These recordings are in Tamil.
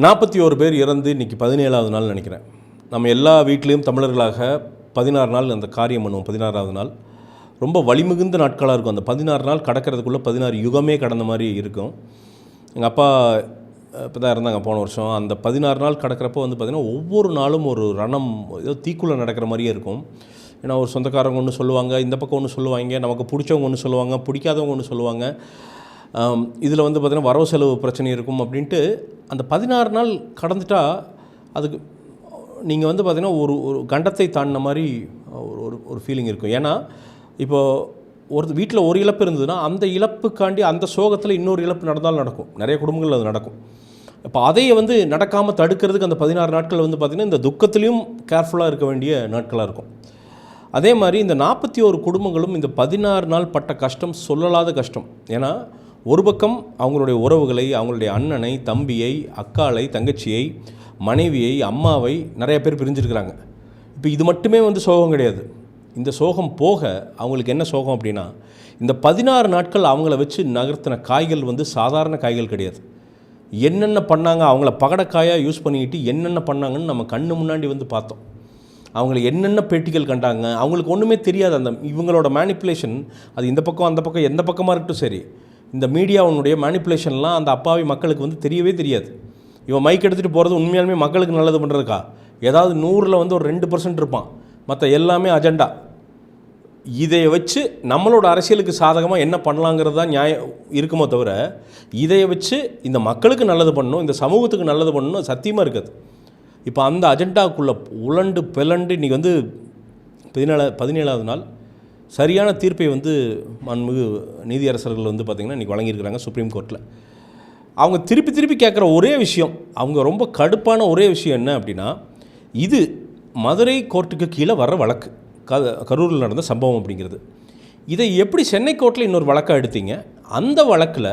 நாற்பத்தி ஒரு பேர் இறந்து இன்றைக்கி பதினேழாவது நாள் நினைக்கிறேன். நம்ம எல்லா வீட்லேயும் தமிழர்களாக பதினாறு நாள் அந்த காரியம் பண்ணுவோம் பதினாறாவது நாள். ரொம்ப வலிமிகுந்த நாட்களாக இருக்கும். அந்த பதினாறு நாள் கடக்கிறதுக்குள்ளே பதினாறு யுகமே கடந்த மாதிரி இருக்கும். எங்கள் அப்பா இப்போ தான் இருந்தாங்க போன வருஷம். அந்த பதினாறு நாள் கடக்கிறப்போ வந்து பார்த்திங்கன்னா ஒவ்வொரு நாளும் ஒரு ரணம் ஏதோ தீக்குள்ளே நடக்கிற மாதிரியே இருக்கும். ஏன்னா ஒரு சொந்தக்காரங்க ஒன்று சொல்லுவாங்க இந்த பக்கம் ஒன்று சொல்லுவாங்க நமக்கு பிடிச்சவங்க ஒன்று சொல்லுவாங்க பிடிக்காதவங்க ஒன்று சொல்லுவாங்க. இதில் வந்து பார்த்திங்கன்னா வரவு செலவு பிரச்சனை இருக்கும் அப்படின்ட்டு அந்த பதினாறு நாள் கடந்துட்டால் அதுக்கு நீங்கள் வந்து பார்த்திங்கன்னா ஒரு ஒரு கண்டத்தை தாண்டின மாதிரி ஒரு ஒரு ஒரு ஃபீலிங் இருக்கும். ஏன்னா இப்போது ஒரு வீட்டில் ஒரு இழப்பு இருந்ததுன்னா அந்த இழப்புக்காண்டி அந்த சோகத்தில் இன்னொரு இழப்பு நடந்தாலும் நடக்கும். நிறைய குடும்பங்கள் அது நடக்கும். இப்போ அதையே வந்து நடக்காமல் தடுக்கிறதுக்கு அந்த பதினாறு நாட்கள் வந்து பார்த்திங்கன்னா இந்த துக்கத்துலேயும் கேர்ஃபுல்லாக இருக்க வேண்டிய நாட்களாக இருக்கும். அதே மாதிரி இந்த நாற்பத்தி ஒரு குடும்பங்களும் இந்த பதினாறு நாள் பட்ட கஷ்டம் சொல்லலாத கஷ்டம். ஏன்னா ஒரு பக்கம் அவங்களுடைய உறவுகளை அவங்களுடைய அண்ணனை தம்பியை அக்காளை தங்கச்சியை மனைவியை அம்மாவை நிறைய பேர் பிரிஞ்சிருக்கிறாங்க. இப்போ இது மட்டுமே வந்து சோகம் கிடையாது. இந்த சோகம் போக அவங்களுக்கு என்ன சோகம் அப்படின்னா இந்த பதினாறு நாட்கள் அவங்கள வச்சு நகர்த்தின காய்கள் வந்து சாதாரண காய்கள் கிடையாது. என்னென்ன பண்ணாங்க அவங்கள பகடக்காயாக யூஸ் பண்ணிக்கிட்டு என்னென்ன பண்ணாங்கன்னு நம்ம கண்ணு முன்னாடி வந்து பார்த்தோம். அவங்கள என்னென்ன பேட்டிகள் கண்டாங்க அவங்களுக்கு ஒன்றுமே தெரியாது அந்த இவங்களோட மேனிப்புலேஷன் அது இந்த பக்கம் அந்த பக்கம் எந்த பக்கமாக இருக்கட்டும் சரி. இந்த மீடியாவுனுடைய மேனிப்புலேஷன்லாம் அந்த அப்பாவி மக்களுக்கு வந்து தெரியவே தெரியாது. இவன் மைக் எடுத்துகிட்டு போகிறது உண்மையாலுமே மக்களுக்கு நல்லது பண்ணுறதுக்கா ஏதாவது நூறில் வந்து ஒரு ரெண்டு பர்சன்ட் இருப்பான். மற்ற எல்லாமே அஜெண்டா இதை வச்சு நம்மளோட அரசியலுக்கு சாதகமாக என்ன பண்ணலாங்கிறது தான் நியாயம் இருக்குமோ தவிர இதை வச்சு இந்த மக்களுக்கு நல்லது பண்ணணும் இந்த சமூகத்துக்கு நல்லது பண்ணணும் சத்தியமாக இருக்காது. இப்போ அந்த அஜெண்டாக்குள்ளே உலண்டு பிளண்டு இன்றைக்கி வந்து பதினேழா பதினேழாவது நாள். சரியான தீர்ப்பை வந்து மாண்புமிகு நீதியரசர்கள் வந்து பார்த்திங்கன்னா இன்றைக்கி வழங்கியிருக்கிறாங்க சுப்ரீம் கோர்ட்டில் அவங்க திருப்பி திருப்பி கேட்குற ஒரே விஷயம் அவங்க ரொம்ப கடுப்பான ஒரே விஷயம் என்ன அப்படின்னா இது மதுரை கோர்ட்டுக்கு கீழே வர்ற வழக்கு. க கரூரில் நடந்த சம்பவம் அப்படிங்கிறது. இதை எப்படி சென்னை கோர்ட்டில் இன்னொரு வழக்காக எடுத்தீங்க? அந்த வழக்கில்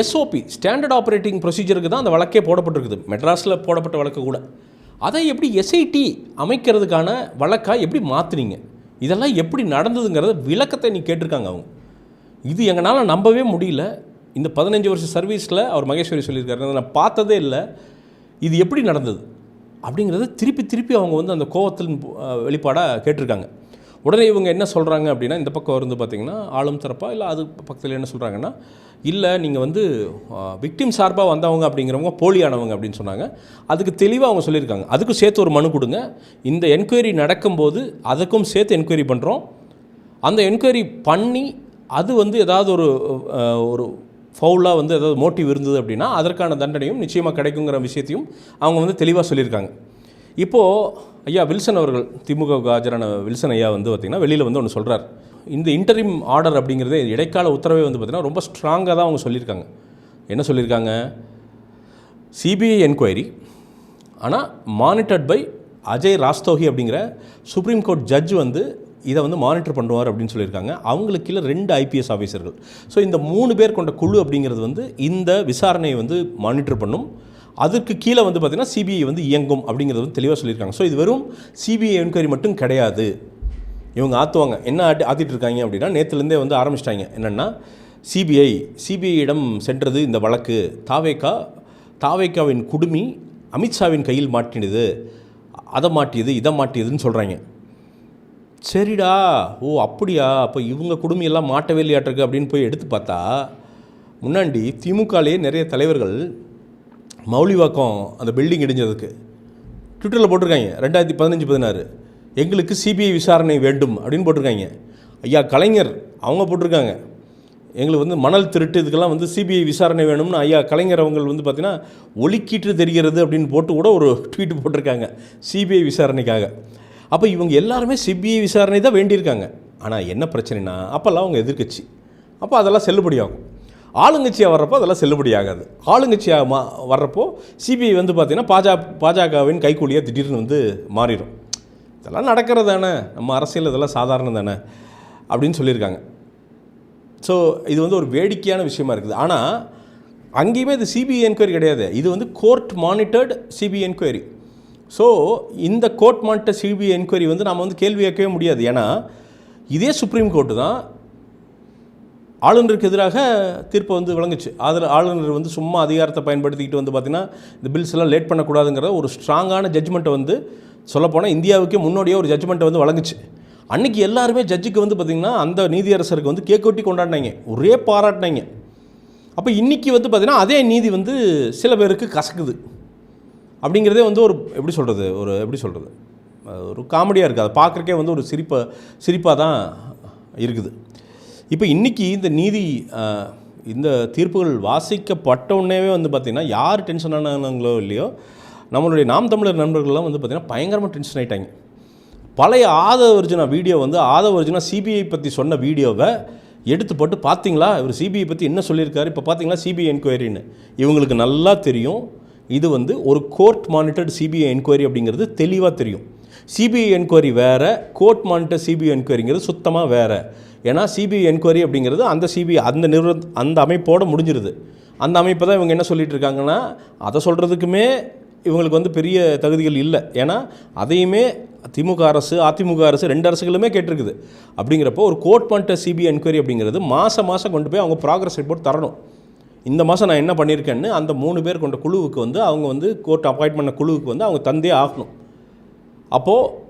எஸ்ஓபி ஸ்டாண்டர்ட் ஆப்ரேட்டிங் ப்ரொசீஜருக்கு தான் அந்த வழக்கே போடப்பட்டிருக்குது. மெட்ராஸில் போடப்பட்ட வழக்கு கூட. அதை எப்படி எஸ்ஐடி அமைக்கிறதுக்கான வழக்காக எப்படி மாற்றுனீங்க இதெல்லாம் எப்படி நடந்ததுங்கிறத விளக்கத்தை நீ கேட்டிருக்காங்க அவங்க. இது எங்களால் நம்பவே முடியல. இந்த பதினஞ்சு வருஷம் சர்வீஸில் அவர் மகேஸ்வரி சொல்லியிருக்காரு. நான் பார்த்ததே இல்லை. இது எப்படி நடந்தது? அப்படிங்கிறத திருப்பி திருப்பி அவங்க வந்து அந்த கோவத்தின் வெளிப்பாடாக கேட்டிருக்காங்க. உடனே இவங்க என்ன சொல்கிறாங்க அப்படின்னா இந்த பக்கம் வந்து பார்த்திங்கன்னா ஆளும் தரப்பா இல்லை அது பக்கத்தில் என்ன சொல்கிறாங்கன்னா இல்லை நீங்கள் வந்து விக்டிம் சார்பாக வந்தவங்க அப்படிங்கிறவங்க போலியானவங்க அப்படின்னு சொன்னாங்க. அதுக்கு தெளிவாக அவங்க சொல்லியிருக்காங்க. அதுக்கும் சேர்த்து ஒரு மனு கொடுங்க. இந்த என்கொயரி நடக்கும்போது அதுக்கும் சேர்த்து என்கொயரி பண்ணுறோம் அந்த என்கொயரி பண்ணி அது வந்து ஏதாவது ஒரு ஒரு ஃபவுலாக வந்து ஏதாவது மோட்டிவ் இருந்தது அப்படின்னா அதற்கான தண்டனையும் நிச்சயமாக கிடைக்குங்கிற விஷயத்தையும் அவங்க வந்து தெளிவாக சொல்லியிருக்காங்க. இப்போது ஐயா வில்சன் அவர்கள் திமுக ஆஜரான வில்சன் ஐயா வந்து பார்த்திங்கன்னா வெளியில் வந்து ஒன்று சொல்கிறார் இந்த இன்டரிம் ஆர்டர் அப்படிங்கிறதே இடைக்கால உத்தரவே வந்து பார்த்திங்கன்னா ரொம்ப ஸ்ட்ராங்காக தான் அவங்க சொல்லியிருக்காங்க. என்ன சொல்லியிருக்காங்க? சிபிஐ என்கொயரி ஆனால் மானிட்டர்ட் பை அஜய் ராஸ்தோகி அப்படிங்கிற சுப்ரீம் கோர்ட் ஜட்ஜ் வந்து இதை வந்து மானிட்டர் பண்ணுவார் அப்படின்னு சொல்லியிருக்காங்க. அவங்களுக்கு கீழே ரெண்டு ஐபிஎஸ் ஆஃபீஸர்கள் ஸோ இந்த மூணு பேர் கொண்ட குழு அப்படிங்கிறது வந்து இந்த விசாரணையை வந்து மானிட்டர் பண்ணும். அதுக்கு கீழே வந்து பார்த்திங்கன்னா சிபிஐ வந்து இயங்கும் அப்படிங்கிறது வந்து தெளிவாக சொல்லியிருக்காங்க. ஸோ இது வெறும் சிபிஐ என்கொயரி மட்டும் கிடையாது. இவங்க ஆற்றுவாங்க என்ன ஆட்டி ஆற்றிட்டு இருக்காங்க அப்படின்னா நேற்றுலேருந்தே வந்து ஆரம்பிச்சிட்டாங்க. என்னென்னா சிபிஐ சிபிஐயிடம் சென்றது இந்த வழக்கு. தாவேக்கா தாவேக்காவின் குடுமி அமித்ஷாவின் கையில் மாட்டினது. அதை மாட்டியது இதை மாட்டியதுன்னு சொல்கிறாங்க சரிடா. ஓ அப்படியா? அப்போ இவங்க குடுமையெல்லாம் மாட்டவே இல்லையாட்டிருக்கு அப்படின்னு போய் எடுத்து பார்த்தா முன்னாடி திமுகலேயே நிறைய தலைவர்கள் மௌலிவாக்கம் அந்த பில்டிங் இடிஞ்சதுக்கு. ட்விட்டரில் போட்டிருக்காங்க ரெண்டாயிரத்தி பதினஞ்சு பதினாறு. எங்களுக்கு சிபிஐ விசாரணை வேண்டும் அப்படின்னு போட்டிருக்காங்க. ஐயா கலைஞர் அவங்க போட்டிருக்காங்க. எங்களுக்கு வந்து மணல் திருட்டு இதுக்கெல்லாம் வந்து சிபிஐ விசாரணை வேணும்னு ஐயா கலைஞர் அவங்க வந்து பார்த்திங்கன்னா ஒலிக்கீற்று தெரிகிறது அப்படின்னு போட்டு கூட ஒரு ட்வீட் போட்டிருக்காங்க சிபிஐ விசாரணைக்காக. அப்போ இவங்க எல்லாருமே சிபிஐ விசாரணை தான் வேண்டியிருக்காங்க. ஆனால் என்ன பிரச்சனைனா அப்போல்லாம் அவங்க எதிர்க்கட்சி. அப்போ அதெல்லாம் செல்லுபடியாகும். ஆளுங்கட்சியாக வர்றப்போ அதெல்லாம் செல்லுபடியாகாது. ஆளுங்கட்சியாக மா வர்றப்போ சிபிஐ வந்து பார்த்திங்கன்னா பாஜக பாஜகவின் கைக்கூலியாக திடீர்னு வந்து மாறிடும். இதெல்லாம் நடக்கிறது தானே. நம்ம அரசியல் இதெல்லாம் சாதாரணம் தானே அப்படின்னு சொல்லியிருக்காங்க. ஸோ இது வந்து ஒரு வேடிக்கையான விஷயமா இருக்குது. ஆனால் அங்கேயுமே இது சிபிஐ என்கொயரி கிடையாது. இது வந்து court monitored CBI enquiry. So இந்த கோர்ட் மானிட்டர் சிபிஐ என்கொயரி வந்து நம்ம வந்து கேள்வி கேட்கவே முடியாது. ஏன்னா இதே சுப்ரீம் கோர்ட்டு தான் ஆளுநருக்கு எதிராக தீர்ப்பு வந்து வழங்குச்சு அதில் ஆளுநர் வந்து சும்மா அதிகாரத்தை பயன்படுத்திக்கிட்டு வந்து பார்த்திங்கன்னா இந்த பில்ஸ் எல்லாம் லேட் பண்ணக்கூடாதுங்கிற ஒரு ஸ்ட்ராங்கான ஜட்ஜ்மெண்ட்டை வந்து சொல்லப்போனால் இந்தியாவுக்கே முன்னோடியே ஒரு ஜட்ஜ்மெண்ட்டை வந்து வழங்குச்சு. அன்றைக்கி எல்லாருமே ஜட்ஜுக்கு வந்து பார்த்திங்கன்னா அந்த நீதியரசருக்கு வந்து கேக் ஒட்டி கொண்டாடினாங்க. ஒரே பாராட்டினாங்க. அப்போ இன்றைக்கி வந்து பார்த்திங்கன்னா அதே நீதி வந்து சில பேருக்கு கசக்குது. அப்படிங்கிறதே வந்து ஒரு எப்படி சொல்கிறது ஒரு எப்படி சொல்கிறது ஒரு காமெடியாக இருக்குது அதை பார்க்குறக்கே வந்து ஒரு சிரிப்பை சிரிப்பாக தான் இருக்குது. இப்போ இன்றைக்கி இந்த நீதி இந்த தீர்ப்புகள் வாசிக்கப்பட்ட உடனேவே வந்து பார்த்திங்கன்னா யார் டென்ஷன் ஆனாங்களோ இல்லையோ நம்மளுடைய நாம் தமிழர் நண்பர்கள்லாம் வந்து பார்த்திங்கன்னா பயங்கரமாக டென்ஷன் ஆகிட்டாங்க பழைய ஆதவர்ஜுனா வீடியோ வந்து ஆதவர்ஜுனா சிபிஐ பற்றி சொன்ன வீடியோவை எடுத்து போட்டு பார்த்தீங்களா? இவர் சிபிஐ பற்றி என்ன சொல்லியிருக்காரு? இப்போ பார்த்தீங்களா சிபிஐ என்கொயரின்னு இவங்களுக்கு நல்லா தெரியும். இது வந்து ஒரு கோர்ட் மானிட்டர்டு சிபிஐ என்கொயரி அப்படிங்கிறது தெளிவாக தெரியும். சிபிஐ என்கொயரி வேறு கோர்ட் மானிட்டர் சிபிஐ என்கொயரிங்கிறது சுத்தமாக வேறு. ஏன்னா சிபிஐ என்கொயரி அப்படிங்கிறது அந்த சிபிஐ அந்த நிறுவ அந்த அமைப்போடு முடிஞ்சிருது. அந்த அமைப்பை தான் இவங்க என்ன சொல்லிட்டு இருக்காங்கன்னா அதை சொல்கிறதுக்குமே இவங்களுக்கு வந்து பெரிய தகுதிகள் இல்லை. ஏன்னா அதையுமே திமுக அரசு அதிமுக அரசு ரெண்டு அரசுகளுமே கேட்டிருக்குது. அப்படிங்கிறப்போ ஒரு கோர்ட் பண்ணிட்ட சிபிஐ என்கொயரி அப்படிங்கிறது மாதம் மாதம் கொண்டு போய் அவங்க ப்ராக்ரஸ் ரிப்போர்ட் தரணும். இந்த மாதம் நான் என்ன பண்ணியிருக்கேன்னு அந்த மூணு பேர் கொண்ட குழுவுக்கு வந்து அவங்க வந்து கோர்ட் அப்பாயின்ட் பண்ண குழுவுக்கு வந்து அவங்க தந்தே ஆகணும். அப்போது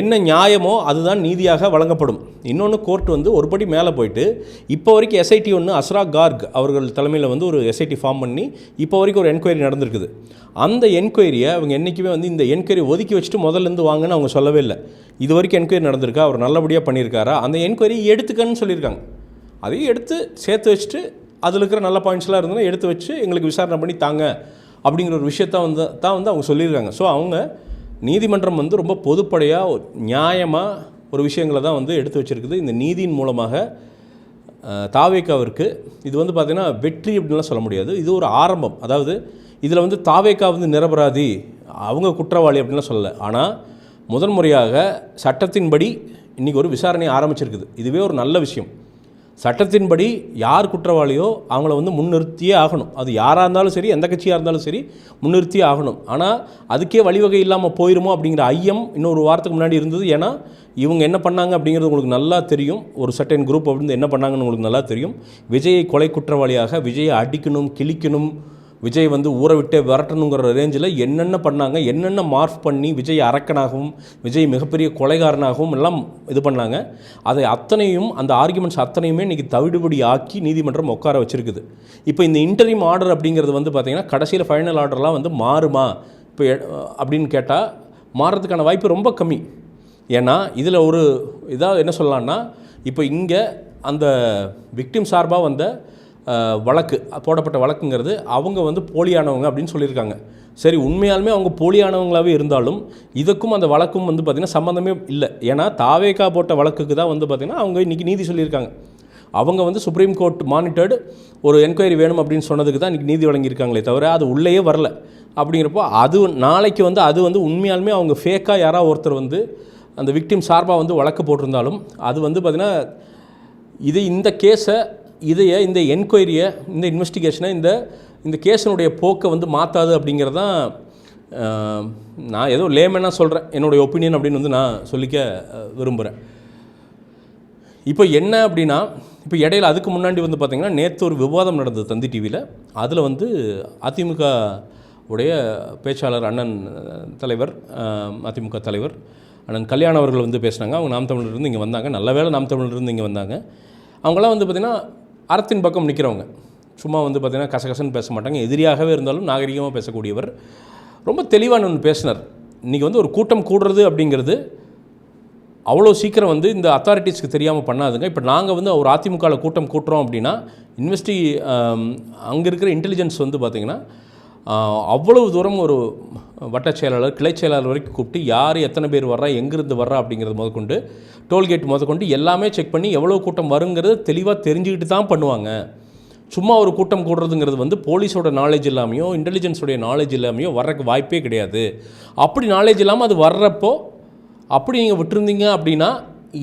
என்ன நியாயமோ அதுதான் நீதியாக வழங்கப்படும். இன்னொன்று கோர்ட் வந்து ஒரு படி மேலே போயிட்டு இப்போ வரைக்கும் எஸ்ஐடி ஒன்று அஸ்ரா கார்க் அவர்கள் தலைமையில் வந்து ஒரு எஸ்ஐடி ஃபார்ம் பண்ணி இப்போ வரைக்கும் ஒரு என்கொயரி நடந்திருக்குது. அந்த என்கொயரியை அவங்க என்றைக்குமே வந்து இந்த என்கொயரி ஒதுக்கி வச்சுட்டு முதல்ல இருந்து வாங்கன்னு அவங்க சொல்லவே இல்லை. இது வரைக்கும் என்கொயரி நடந்திருக்கா? அவர் நல்லபடியாக பண்ணியிருக்காரா? அந்த என்கொயரி எடுத்துக்கன்னு சொல்லியிருக்காங்க. அதையும் எடுத்து சேர்த்து வச்சுட்டு அதில் இருக்கிற நல்ல பாயிண்ட்ஸ்லாம் இருந்ததுன்னா எடுத்து வச்சு எங்களுக்கு விசாரணை பண்ணி தாங்க அப்படிங்கிற ஒரு விஷயத்த வந்து தான் வந்து அவங்க சொல்லியிருக்காங்க. ஸோ அவங்க நீதிமன்றம் வந்து ரொம்ப பொதுப்படையாக நியாயமாக ஒரு விஷயங்களை தான் வந்து எடுத்து வச்சிருக்குது. இந்த நீதியின் மூலமாக தாவேக்காவிற்கு இது வந்து பார்த்திங்கன்னா வெற்றி அப்படின்லாம் சொல்ல முடியாது. இது ஒரு ஆரம்பம். அதாவது இதில் வந்து தாவேக்கா வந்து நிரபராதி அவங்க குற்றவாளி அப்படின்லாம் சொல்லலை. ஆனால் முதன் முறையாக சட்டத்தின்படி இன்றைக்கி ஒரு விசாரணை ஆரம்பிச்சிருக்குது. இதுவே ஒரு நல்ல விஷயம். சட்டத்தின்படி யார் குற்றவாளியோ அவங்கள வந்து முன்னிறுத்தியே ஆகணும். அது யாராக இருந்தாலும் சரி எந்த கட்சியாக இருந்தாலும் சரி முன்னிறுத்தியே ஆகணும். ஆனால் அதுக்கே வழிவகை இல்லாமல் போயிருமோ அப்படிங்கிற ஐயம் இன்னொரு வாரத்துக்கு முன்னாடி இருந்தது. ஏன்னா இவங்க என்ன பண்ணாங்க அப்படிங்கிறது உங்களுக்கு நல்லா தெரியும். ஒரு சர்டன் குரூப் அப்படின்னு என்ன பண்ணாங்கன்னு உங்களுக்கு நல்லா தெரியும். விஜயை கொலை குற்றவாளியாக விஜயை அடிக்கணும் கிழிக்கணும் விஜய் வந்து ஊரை விட்டே விரட்டணுங்கிற ரேஞ்சில் என்னென்ன பண்ணாங்க என்னென்ன மார்ஃப் பண்ணி விஜய் அரக்கனாகவும் விஜய் மிகப்பெரிய கொலைகாரனாகவும் எல்லாம் இது பண்ணாங்க. அதை அத்தனையும் அந்த ஆர்குமெண்ட்ஸ் அத்தனையுமே இன்றைக்கி தவிடுபடி ஆக்கி நீதிமன்றம் உட்கார வச்சுருக்குது. இப்போ இந்த இன்டர்வியூ ஆர்டர் அப்படிங்கிறது வந்து பார்த்திங்கன்னா கடைசியில் ஃபைனல் ஆர்டர்லாம் வந்து மாறுமா? இப்போ அப்படின்னு கேட்டால் மாறுறதுக்கான வாய்ப்பு ரொம்ப கம்மி. ஏன்னா இதில் ஒரு இதாக என்ன சொல்லலான்னா இப்போ இங்கே அந்த விக்டிம் சார்பாக வந்த வழக்கு போடப்பட்ட வழக்குங்கிறது அவங்க வந்து போலியானவங்க அப்படின்னு சொல்லியிருக்காங்க. சரி உண்மையாலுமே அவங்க போலியானவங்களாகவே இருந்தாலும் இதுக்கும் அந்த வழக்கும் வந்து பார்த்திங்கன்னா சம்மந்தமே இல்லை. ஏன்னா தாவேக்கா போட்ட வழக்குக்கு தான் வந்து பார்த்திங்கன்னா அவங்க இன்றைக்கி நீதி சொல்லியிருக்காங்க. அவங்க வந்து சுப்ரீம் கோர்ட் மானிட்டர்டு ஒரு என்கொயரி வேணும் அப்படின்னு சொன்னதுக்கு தான் இன்றைக்கி நீதி வழங்கியிருக்காங்களே தவிர அது உள்ளேயே வரல. அப்படிங்கிறப்போ அது நாளைக்கு வந்து அது வந்து உண்மையாலுமே அவங்க ஃபேக்காக யாராவது ஒருத்தர் வந்து அந்த விக்டிம் சார்பாக வந்து வழக்கு போட்டிருந்தாலும் அது வந்து பார்த்திங்கன்னா இது இந்த கேஸை இதைய இந்த என்கொயரியை இந்த இன்வெஸ்டிகேஷனை இந்த இந்த கேஸினுடைய போக்கை வந்து மாற்றாது அப்படிங்கிறது தான் நான் ஏதோ லேமனாக சொல்கிறேன் என்னுடைய ஒப்பீனியன் அப்படின்னு வந்து நான் சொல்லிக்க விரும்புகிறேன் இப்போ என்ன அப்படின்னா இப்போ இடையில அதுக்கு முன்னாடி வந்து பார்த்திங்கன்னா நேற்று ஒரு விவாதம் நடந்தது தந்தி டிவியில் அதில் வந்து அதிமுக உடைய பேச்சாளர் அண்ணன் தலைவர் அதிமுக தலைவர் அண்ணன் கல்யாணவர்கள் வந்து பேசினாங்க. அவங்க நாம் தமிழர்லேருந்து இங்கே வந்தாங்க. நல்ல வேலை நாம் தமிழர்லேருந்து இங்கே வந்தாங்க. அவங்களாம் வந்து பார்த்திங்கன்னா அறத்தின் பக்கம் நிற்கிறவங்க சும்மா வந்து பார்த்திங்கன்னா கசகசன்னு பேச மாட்டாங்க. எதிரியாகவே இருந்தாலும் நாகரிகமாக பேசக்கூடியவர். ரொம்ப தெளிவான ஒன்று பேசினார். இன்றைக்கி வந்து ஒரு கூட்டம் கூடுறது அப்படிங்கிறது அவ்வளோ சீக்கிரம் வந்து இந்த அத்தாரிட்டிஸ்க்கு தெரியாமல் பண்ணாதுங்க. இப்போ நாங்கள் வந்து ஒரு அதிமுகவில் கூட்டம் கூட்டுறோம் அப்படின்னா இன்வெஸ்டி அங்கே இருக்கிற இன்டெலிஜென்ஸ் வந்து பார்த்திங்கன்னா அவ்வளவு தூரம் ஒரு வட்டச் செயலாளர் கிளை செயலாளர் வரைக்கும் கூப்பிட்டு யார் எத்தனை பேர் வர்றா எங்கேருந்து வர்றா அப்படிங்கிறது முதற்கொண்டு டோல்கேட் முதற்கொண்டு எல்லாமே செக் பண்ணி எவ்வளோ கூட்டம் வருங்கிறது தெளிவாக தெரிஞ்சுக்கிட்டு தான் பண்ணுவாங்க. சும்மா ஒரு கூட்டம் கூடுறதுங்கிறது வந்து போலீஸோட நாலேஜ் இல்லாமையோ இன்டெலிஜென்ஸோடைய நாலேஜ் இல்லாமையோ வர்றக்கு வாய்ப்பே கிடையாது. அப்படி நாலேஜ் இல்லாமல் அது வர்றப்போ அப்படி நீங்கள் விட்டுருந்தீங்க அப்படின்னா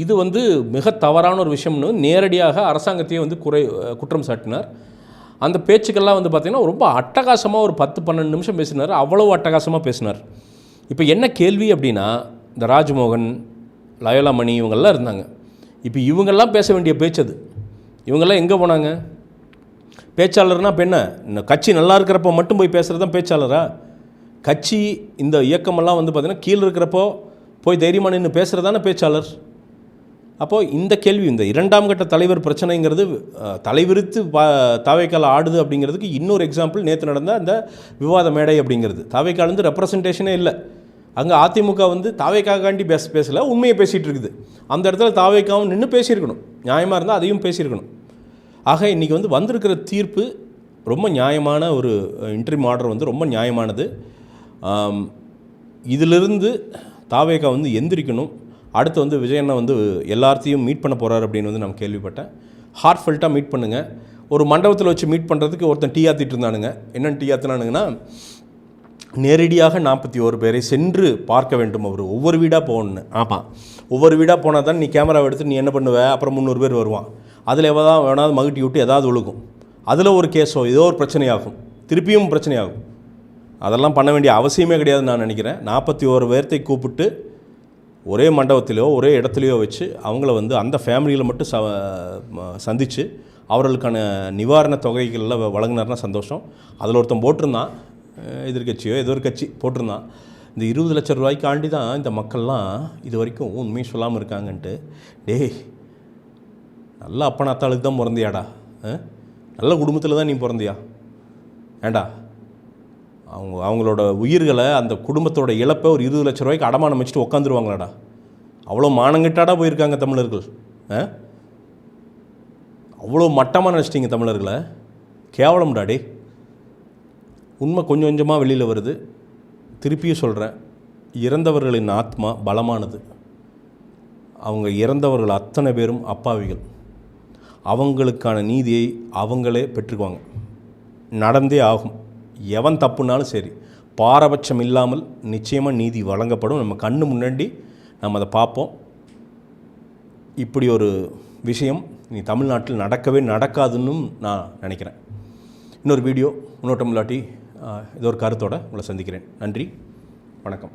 இது வந்து மிக தவறான ஒரு விஷயம்னு நேரடியாக அரசாங்கத்தையே வந்து குறை குற்றம் சாட்டினார். அந்த பேச்சுக்கெல்லாம் வந்து பார்த்திங்கன்னா ரொம்ப அட்டகாசமாக ஒரு பத்து பன்னெண்டு நிமிஷம் பேசினார். அவ்வளோ அட்டகாசமாக பேசினார். இப்போ என்ன கேள்வி அப்படின்னா இந்த ராஜ்மோகன் லயோலா மணி இவங்கெல்லாம் இருந்தாங்க. இப்போ இவங்கெல்லாம் பேச வேண்டிய பேச்சு அது. இவங்கெல்லாம் எங்கே போனாங்க? பேச்சாளர்னா இப்போ என்ன? இந்த கட்சி நல்லா இருக்கிறப்போ மட்டும் போய் பேசுகிறது தான் பேச்சாளரா? கட்சி இந்த இயக்கமெல்லாம் வந்து பார்த்திங்கன்னா கீழே இருக்கிறப்போ போய் தைரியமான நின்று பேசுகிறதான பேச்சாளர்? அப்போது இந்த கேள்வி இந்த இரண்டாம் கட்ட தலைவர் பிரச்சனைங்கிறது தலைவிரித்து பா தாவைக்கால் ஆடுது அப்படிங்கிறதுக்கு இன்னொரு எக்ஸாம்பிள் நேற்று நடந்த அந்த விவாத மேடை அப்படிங்கிறது. தாவைக்கால் வந்து ரெப்ரசன்டேஷனே இல்லை. அங்கே அதிமுக வந்து தாவைக்காகாண்டி பேச பேசலை உண்மையை பேசிகிட்டு இருக்குது. அந்த இடத்துல தாவைக்காவும் நின்று பேசியிருக்கணும். நியாயமாக இருந்தால் அதையும் பேசியிருக்கணும். ஆக இன்றைக்கி வந்து வந்திருக்கிற தீர்ப்பு ரொம்ப நியாயமான ஒரு இன்டர்வியூ ஆர்டர் வந்து ரொம்ப நியாயமானது. இதிலிருந்து தாவேகா வந்து எந்திரிக்கணும். அடுத்து வந்து விஜயண்ணா வந்து எல்லாத்தையும் மீட் பண்ண போகிறார் அப்படின்னு வந்து நான் கேள்விப்பட்டேன். ஹார்ட்ஃபெல்ட்டாக மீட் பண்ணுங்கள் ஒரு மண்டபத்தில் வச்சு மீட் பண்ணுறதுக்கு ஒருத்தன் டீ ஆற்றிட்டு இருந்தானுங்க. என்னென்னு டீ ஆற்றினானுங்கன்னா நேரடியாக நாற்பத்தி ஓரு பேரை சென்று பார்க்க வேண்டும் அவர். ஒவ்வொரு வீடாக போகணுன்னு ஆமாம் ஒவ்வொரு வீடாக போனால் தான் நீ கேமராவை எடுத்து நீ என்ன பண்ணுவ? அப்புறம் முந்நூறு பேர் வருவான். அதில் எதாவது வேணாவது மகிட்டி விட்டு ஏதாவது ஒழுகும். அதில் ஒரு கேஸோ ஏதோ ஒரு பிரச்சனையாகும். திருப்பியும் பிரச்சனையாகும். அதெல்லாம் பண்ண வேண்டிய அவசியமே கிடையாது நான் நினைக்கிறேன். நாற்பத்தி ஓரு பேர்த்தை கூப்பிட்டு ஒரே மண்டபத்திலையோ ஒரே இடத்துலையோ வச்சு அவங்கள வந்து அந்த ஃபேமிலியில் மட்டும் ச சந்தித்து அவர்களுக்கான நிவாரண தொகைகளில் வ- வழங்கினார்னா சந்தோஷம். அதில் ஒருத்தன் போட்டிருந்தான். எதிர்கட்சியோ எதிர்க்கட்சியோ ஏதோ ஒரு கட்சி போட்டிருந்தான். இந்த இருபது லட்சம் ரூபாய்க்காண்டி தான் இந்த மக்கள்லாம் இது வரைக்கும் உண்மையை சொல்லாமல் இருக்காங்கன்ட்டு. டேய் நல்ல அப்பனாத்தாளுக்கு தான் பிறந்தியாடா நல்ல குடும்பத்தில் தான் நீ பிறந்தியா? ஏண்டா? அவங்க அவங்களோட உயிர்களை அந்த குடும்பத்தோட இழப்பை ஒரு இருபது லட்ச ரூபாய்க்கு அடமானம் வச்சுட்டு உட்காந்துருவாங்களாடா அவ்வளோ மானங்கிட்டாடா போயிருக்காங்க தமிழர்கள் ஆ? அவ்வளோ மட்டமாக நினச்சிட்டிங்க தமிழர்களை. கேவலம்டா டே உண்மை கொஞ்சம் கொஞ்சமாக வெளியில் வருது. திருப்பியும் சொல்கிறேன் இறந்தவர்களின் ஆத்மா பலமானது. அவங்க இறந்தவர்கள் அத்தனை பேரும் அப்பாவிகள். அவங்களுக்கான நீதியை அவங்களே பெற்றுக்குவாங்க. நடந்தே ஆகும். எவன் தப்புனாலும் சரி பாரபட்சம் இல்லாமல் நிச்சயமாக நீதி வழங்கப்படும். நம்ம கண்ணு முன்னாடி நம்ம அதை பார்ப்போம். இப்படி ஒரு விஷயம் நீ தமிழ்நாட்டில் நடக்கவே நடக்காதுன்னு நான் நினைக்கிறேன். இன்னொரு வீடியோ இன்னொரு இல்லாட்டி ஏதோ ஒரு கருத்தோடு உங்களை சந்திக்கிறேன். நன்றி வணக்கம்.